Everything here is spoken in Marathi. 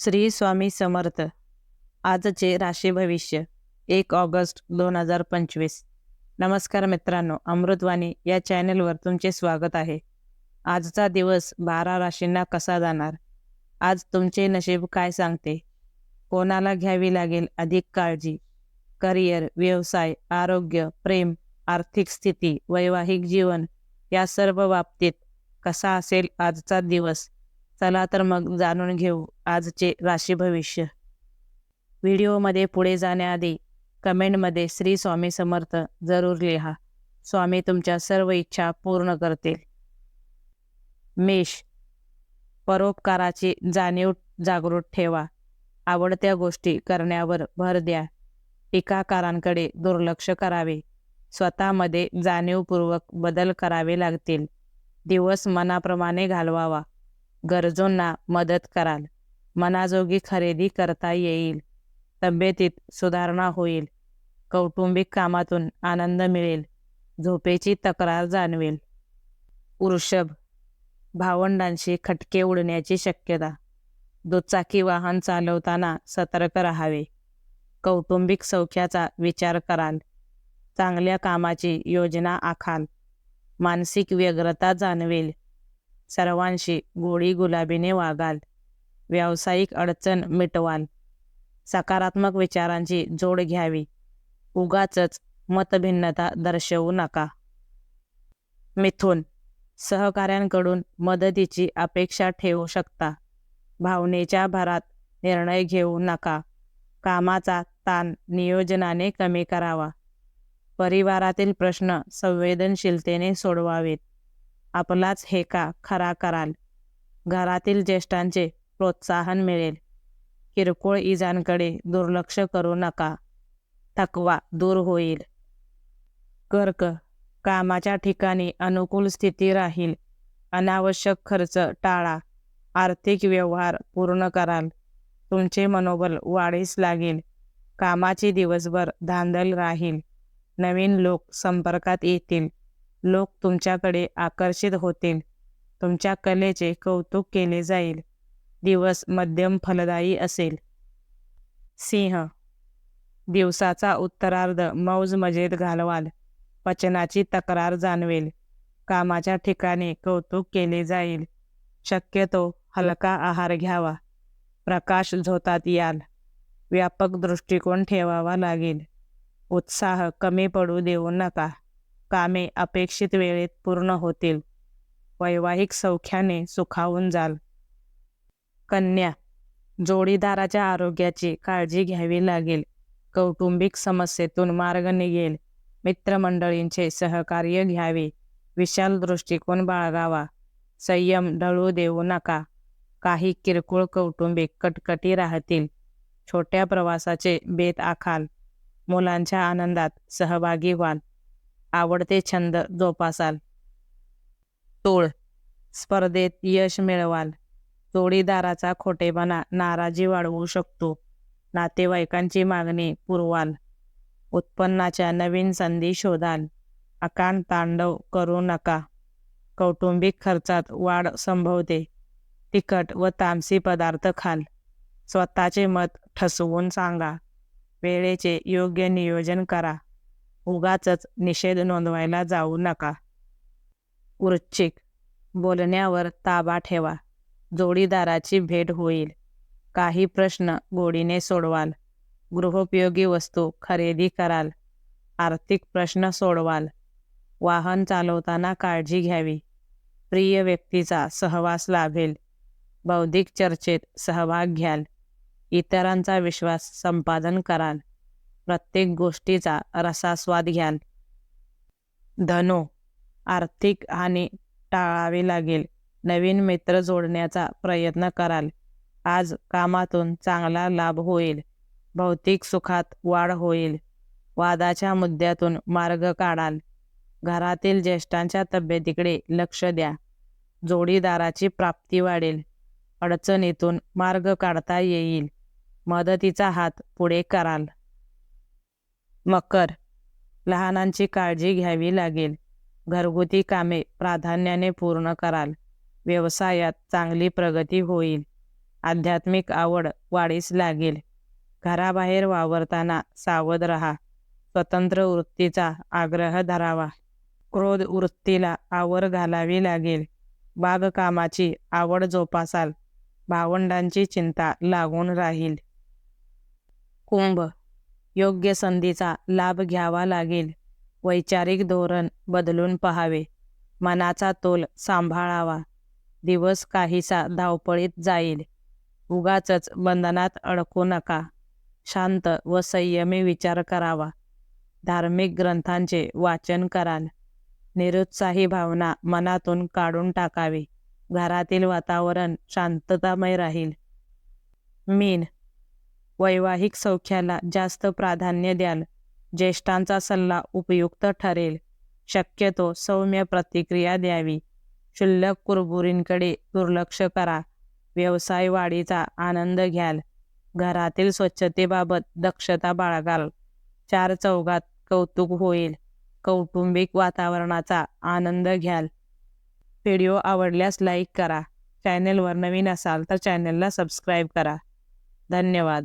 श्री स्वामी समर्थ. आजचे राशी भविष्य एक ऑगस्ट दोन हजार पंचवीस. नमस्कार मित्रांनो अमृतवाणी या चॅनलवर तुमचे स्वागत आहे. आजचा दिवस बारा राशींना कसा जाणार? आज तुमचे नशीब काय सांगते? कोणाला घ्यावी लागेल अधिक काळजी? करिअर व्यवसाय आरोग्य प्रेम आर्थिक स्थिती वैवाहिक जीवन या सर्व बाबतीत कसा असेल आजचा दिवस? चला तर मग जाणून घेऊ आजचे राशी भविष्य. व्हिडिओमध्ये पुढे जाण्याआधी कमेंटमध्ये श्री स्वामी समर्थ जरूर लिहा. स्वामी तुमच्या सर्व इच्छा पूर्ण करतील. मेष परोपकाराची जाणीव जागृत ठेवा. आवडत्या गोष्टी करण्यावर भर द्या. टीकाकारांकडे दुर्लक्ष करावे. स्वतःमध्ये जाणीवपूर्वक बदल करावे लागतील. दिवस मनाप्रमाणे घालवावा. गरजूंना मदत कराल. मनाजोगी खरेदी करता येईल. तब्येतीत सुधारणा होईल. कौटुंबिक कामातून आनंद मिळेल. झोपेची तक्रार जाणवेल. वृषभ भावंडांशी खटके उडण्याची शक्यता. दुचाकी वाहन चालवताना सतर्क राहावे. कौटुंबिक सौख्याचा विचार कराल. चांगल्या कामाची योजना आखाल. मानसिक व्यग्रता जाणवेल. सर्वांशी गोडी गुलाबीने वागाल. व्यावसायिक अडचण मिटवाल. सकारात्मक विचारांची जोड घ्यावी. उगाचच मतभिन्नता दर्शवू नका. मिथुन सहकाऱ्यांकडून मदतीची अपेक्षा ठेवू शकता. भावनेच्या भरात निर्णय घेऊ नका. कामाचा ताण नियोजनाने कमी करावा. परिवारातील प्रश्न संवेदनशीलतेने सोडवावेत. आपलाच हेका खरा कराल? घरातील ज्येष्ठांचे प्रोत्साहन मिळेल. किरकोळ इजांकडे दुर्लक्ष करू नका. थकवा दूर होईल. कर्क कामाच्या ठिकाणी अनुकूल स्थिती राहील. अनावश्यक खर्च टाळा. आर्थिक व्यवहार पूर्ण कराल. तुमचे मनोबल वाढीस लागेल. कामाची दिवसभर धांदल राहील. नवीन लोक संपर्कात येतील. लोक तुमच्याकडे आकर्षित होतील. तुमच्या कलेचे कौतुक केले जाईल. दिवस मध्यम फलदायी असेल. सिंह. दिवसाचा उत्तरार्ध मौज मजेत घालवाल. पचनाची तक्रार जाणवेल. कामाच्या ठिकाणी कौतुक केले जाईल. शक्यतो हलका आहार घ्यावा. प्रकाश झोतात याल. व्यापक दृष्टिकोन ठेवावा लागेल. उत्साह कमी पडू देऊ नका. कामे अपेक्षित वेळेत पूर्ण होतील. वैवाहिक सौख्याने सुखावून जाल. कन्या जोडीदाराच्या आरोग्याची काळजी घ्यावी लागेल. कौटुंबिक समस्येतून मार्ग निघेल. मित्रमंडळींचे सहकार्य घ्यावे. विशाल दृष्टिकोन बाळगावा. संयम ढळू देऊ नका. काही किरकोळ कौटुंबिक कटकटी राहतील. छोट्या प्रवासाचे बेत आखाल. मुलांच्या आनंदात सहभागी व्हाल. आवडते छंद जोपासाल. तोळ स्पर्धेत यश मिळवाल. जोडीदाराचा खोटेपणा नाराजी वाढवू शकतो. नातेवाईकांची मागणी पुरवाल. उत्पन्नाच्या नवीन संधी शोधाल. अकान तांडव करू नका. कौटुंबिक खर्चात वाढ संभवते. तिखट व तामसी पदार्थ खाल. स्वतःचे मत ठसवून सांगा. वेळेचे योग्य नियोजन करा. उगाचच निषेध नोंदवायला जाऊ नका. वृश्चिक बोलण्यावर ताबा ठेवा. जोडीदाराची भेट होईल. काही प्रश्न गोडीने सोडवाल. गृहोपयोगी वस्तू खरेदी कराल. आर्थिक प्रश्न सोडवाल. वाहन चालवताना काळजी घ्यावी. प्रिय व्यक्तीचा सहवास लाभेल. बौद्धिक चर्चेत सहभाग घ्याल. इतरांचा विश्वास संपादन कराल. प्रत्येक गोष्टीचा रसास्वाद घ्याल. धनो आर्थिक हानी टाळावी लागेल. नवीन मित्र जोडण्याचा प्रयत्न कराल. आज कामातून चांगला लाभ होईल. भौतिक सुखात वाढ होईल. वादाच्या मुद्द्यातून मार्ग काढाल. घरातील ज्येष्ठांच्या तब्येतीकडे लक्ष द्या. जोडीदाराची प्राप्ती वाढेल. अडचणीतून मार्ग काढता येईल. मदतीचा हात पुढे कराल. मकर. लहानांची काळजी घ्यावी लागेल. घरगुती कामे प्राधान्याने पूर्ण कराल. व्यवसायात चांगली प्रगती होईल. आध्यात्मिक आवड वाढीस लागेल. घराबाहेर वावरताना सावध रहा. स्वतंत्र वृत्तीचा आग्रह धरावा. क्रोध वृत्तीला आवर घालावी लागेल. बागकामाची आवड जोपासाल. भावंडांची चिंता लागून राहील. कुंभ. योग्य संधीचा लाभ घ्यावा लागेल. वैचारिक धोरण बदलून पहावे. मनाचा तोल सांभाळावा. दिवस काहीसा धावपळीत जाईल. उगाचच बंधनात अडकू नका. शांत व संयमी विचार करावा. धार्मिक ग्रंथांचे वाचन कराल. निरुत्साही भावना मनातून काढून टाकावी. घरातील वातावरण शांततामय राहील. मीन वैवाहिक सौख्याला जास्त प्राधान्य द्याल. ज्येष्ठांचा सल्ला उपयुक्त ठरेल. शक्यतो सौम्य प्रतिक्रिया द्यावी. क्षुल्लक कुरबुरींकडे दुर्लक्ष करा. व्यवसाय वाढीचा आनंद घ्याल. घरातील स्वच्छतेबाबत दक्षता बाळगाल. चार चौघात कौतुक होईल. कौटुंबिक वातावरणाचा आनंद घ्याल. व्हिडिओ आवडल्यास लाईक करा. चॅनेलवर नवीन असाल तर चॅनेलला सबस्क्राईब करा. धन्यवाद.